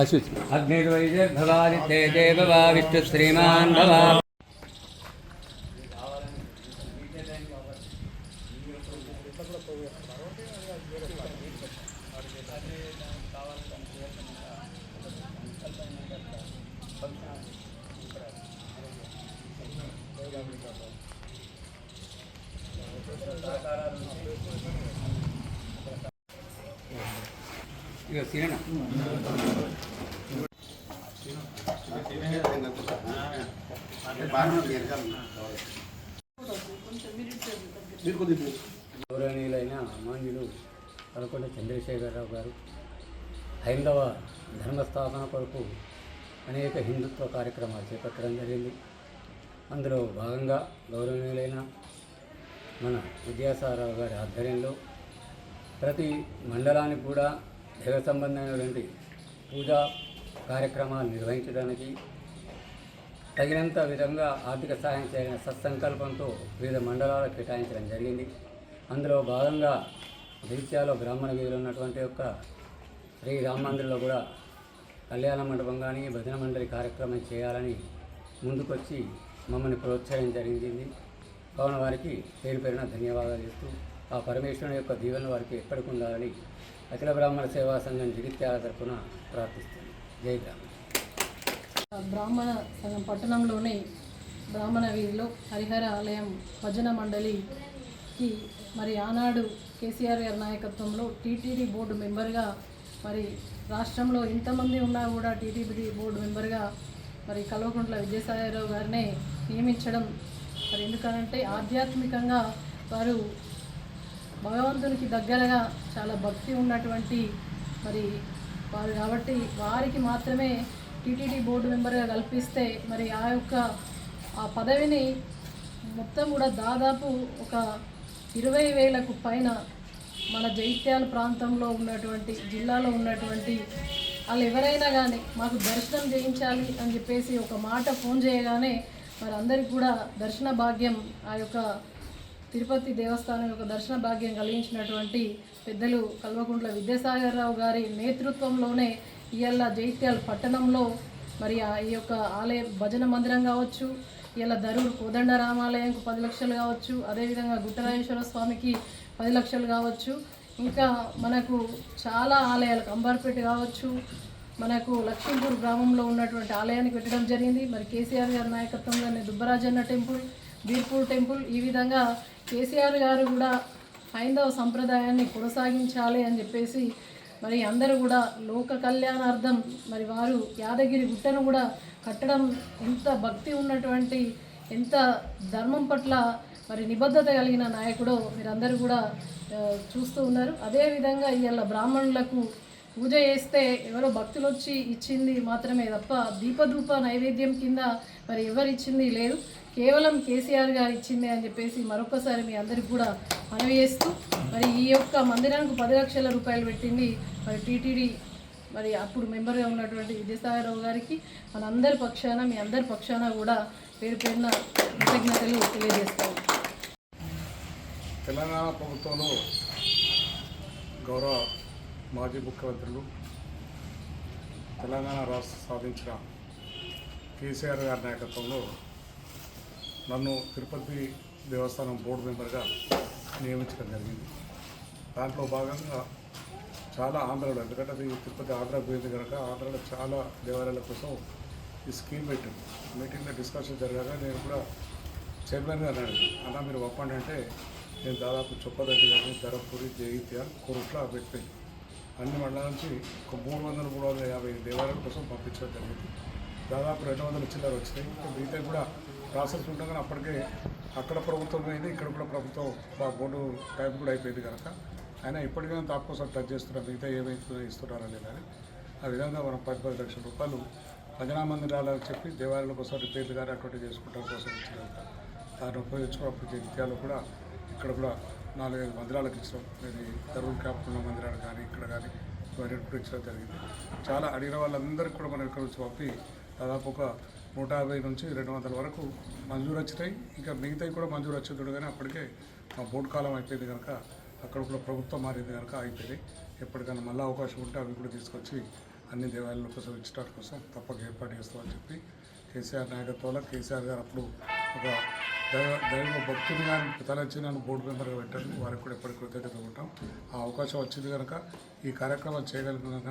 अशुच अग्निर्वैजर्भवादित्ये देववा विष्णुश्रीमान् भवा Thank you. ఇక తిననా? గౌరవనీయులైన అమాన్యులు పదకొండ చంద్రశేఖరరావు గారు హైందవ ధర్మస్థాపన కొరకు అనేక హిందుత్వ కార్యక్రమాలు చేపట్టడం జరిగింది. అందులో భాగంగా గౌరవనీయులైన మన విద్యాసారావు గారి ఆధ్వర్యంలో ప్రతి మండలానికి కూడా దైవ సంబంధమైనటువంటి పూజా కార్యక్రమాలు నిర్వహించడానికి తగినంత విధంగా ఆర్థిక సహాయం చేయాలనే సత్సంకల్పంతో వివిధ మండలాలు కేటాయించడం జరిగింది. అందులో భాగంగా జగిత్యాలో బ్రాహ్మణ వీధిలో ఉన్నటువంటి యొక్క శ్రీ రామ మందిర్లో కూడా కళ్యాణ మండపం కానీ భజన మండలి కార్యక్రమం చేయాలని ముందుకొచ్చి మమ్మల్ని ప్రోత్సహించడం జరిగింది. కావున వారికి పేరు పేరున ధన్యవాదాలు చేస్తూ ఆ పరమేశ్వరుని యొక్క దీవెన వారికి ఎప్పటికి ఉండాలని అఖిల బ్రాహ్మణ సేవా సంఘం జగిత్యాల తరఫున ప్రార్థిస్తుంది. జై బ్రాహ్మణ. బ్రాహ్మణ సంఘం పట్టణంలోని బ్రాహ్మణ వీధిలో హరిహర ఆలయం భజన మండలికి మరి ఆనాడు కేసీఆర్ గారి నాయకత్వంలో టీటీడీ బోర్డు మెంబర్గా మరి రాష్ట్రంలో ఇంతమంది ఉన్నా కూడా టీటీడీ బోర్డు మెంబర్గా మరి కల్వకుంట్ల విజయసాయిరావు గారిని నియమించడం మరి ఎందుకనంటే ఆధ్యాత్మికంగా వారు భగవంతునికి దగ్గరగా చాలా భక్తి ఉన్నటువంటి మరి వారు కాబట్టి వారికి మాత్రమే టీటీడీ బోర్డు మెంబర్గా కల్పిస్తే మరి ఆ యొక్క ఆ పదవిని మొత్తం కూడా దాదాపు ఒక ఇరవై వేలకు పైన మన జైత్యాల ప్రాంతంలో ఉన్నటువంటి జిల్లాలో ఉన్నటువంటి వాళ్ళు ఎవరైనా కానీ మాకు దర్శనం చేయించాలి అని చెప్పేసి ఒక మాట ఫోన్ చేయగానే మరి అందరికి కూడా దర్శన భాగ్యం ఆ యొక్క తిరుపతి దేవస్థానం యొక్క దర్శన భాగ్యం కలిగించినటువంటి పెద్దలు కల్వకుంట్ల విద్యాసాగరరావు గారి నేతృత్వంలోనే ఇవాళ జైత్యాల పట్టణంలో మరి ఈ యొక్క ఆలయ భజన మందిరం కావచ్చు ఇలా ధరూరు కోదండ రామాలయంకు పది లక్షలు కావచ్చు అదేవిధంగా గుట్టరాజేశ్వర స్వామికి పది లక్షలు కావచ్చు. ఇంకా మనకు చాలా ఆలయాలు అంబర్పేట కావచ్చు మనకు లక్ష్మీపూర్ గ్రామంలో ఉన్నటువంటి ఆలయానికి పెట్టడం జరిగింది. మరి కేసీఆర్ గారి నాయకత్వంలోనే దుబ్బరాజన్న టెంపుల్ బీర్పూర్ టెంపుల్ ఈ విధంగా కేసీఆర్ గారు కూడా హైందవ సంప్రదాయాన్ని కొనసాగించాలి అని చెప్పేసి మరి అందరూ కూడా లోక కళ్యాణార్థం మరి వారు యాదగిరి గుట్టను కూడా కట్టడం ఎంత భక్తి ఉన్నటువంటి ఎంత ధర్మం పట్ల మరి నిబద్ధత కలిగిన నాయకుడో మీరందరూ కూడా చూస్తూ ఉన్నారు. అదేవిధంగా ఇవాళ బ్రాహ్మణులకు పూజ చేస్తే ఎవరో భక్తులు వచ్చి ఇచ్చింది మాత్రమే తప్ప దీపధూప నైవేద్యం కింద మరి ఎవరు ఇచ్చింది లేదు. కేవలం కేసీఆర్ గారు ఇచ్చింది అని చెప్పేసి మరొకసారి మీ అందరికి కూడా మనవి చేస్తూ మరి ఈ యొక్క మందిరానికి పది లక్షల రూపాయలు పెట్టింది మరి టీటీడీ మరి అప్పుడు మెంబర్గా ఉన్నటువంటి విజయసాయిరావు గారికి మన అందరి పక్షాన మీ అందరి పక్షాన కూడా పేరు పేరున కృతజ్ఞతలు తెలియజేస్తాము. తెలంగాణ ప్రభుత్వంలో గౌరవ మాజీ ముఖ్యమంత్రులు తెలంగాణ రాష్ట్ర సాధించిన కేసీఆర్ గారి నాయకత్వంలో నన్ను తిరుపతి దేవస్థానం బోర్డు మెంబర్గా నియమించడం జరిగింది. దాంట్లో భాగంగా చాలా ఆంధ్రలో ఎందుకంటే అది తిరుపతి ఆంధ్ర పోయింది కనుక ఆంధ్రలో చాలా దేవాలయాల కోసం ఈ స్కీమ్ పెట్టింది మీటింగ్లో డిస్కషన్ జరగగా నేను కూడా చైర్మన్గా అన్నాడు అన్న మీరు ఒప్పండి అంటే నేను దాదాపు చొప్పదండి కానీ ధరపూరి జైత్యాల కోరుట్ల పెట్టిపోయింది అన్ని మండలాల నుంచి ఒక మూడు వందల మూడు వందల యాభై దేవాలయాల కోసం పంపించడం జరిగింది. దాదాపు రెండు వందల చిల్లర వచ్చినాయి. ఇంకా మిగతా కూడా ప్రాసెస్ ఉండగానే అప్పటికే అక్కడ ప్రభుత్వం అయింది ఇక్కడ కూడా ప్రభుత్వం మా బోర్డు టైం కూడా అయిపోయింది కనుక. అయినా ఇప్పటికైనా తాపు టచ్ చేస్తున్నారు మిగతా ఏమైతే ఇస్తున్నారని కానీ ఆ విధంగా మనం పది పది లక్షల రూపాయలు భజనా మందిరాలకు చెప్పి దేవాలయాల కోసం రిపేర్లు కానీ అటువంటి చేసుకోవడం కోసం ఇచ్చినంత. దాన్ని ఉపయోగించుకున్నప్పుడు విద్యాలు కూడా ఇక్కడ కూడా నాలుగైదు మందిరాలకు ఇచ్చాం. ఇది దరువులు కాపుకున్న మందిరాలు కానీ ఇక్కడ కానీ ఇవన్నీ కూడా ఇచ్చడం జరిగింది. చాలా అడిగిన వాళ్ళందరికీ కూడా మనం ఇక్కడ నుంచి పంపి దాదాపు ఒక నూట యాభై నుంచి రెండు వందల వరకు మంజూరు వచ్చినాయి. ఇంకా మిగతాయి కూడా మంజూరు వచ్చింది కానీ అప్పటికే మా బోర్డు కాలం అయిపోయింది కనుక అక్కడ కూడా ప్రభుత్వం మారింది కనుక అయిపోయింది. ఎప్పటికైనా మళ్ళీ అవకాశం ఉంటే అవి కూడా తీసుకొచ్చి అన్ని దేవాలయాల కోసం ఇచ్చడం కోసం తప్పక ఏర్పాటు చేస్తామని చెప్పి కేసీఆర్ నాయకత్వంలో కేసీఆర్ గారు అప్పుడు ఒక దైవ దైవ భక్తుని కానీ తలచి నన్ను బోర్డు మెంబర్గా పెట్టారు. వారికి కూడా ఎప్పటికీ కృతజ్ఞత ఉంటాం. ఆ అవకాశం వచ్చింది కనుక ఈ కార్యక్రమం చేయగలిగిన కనుక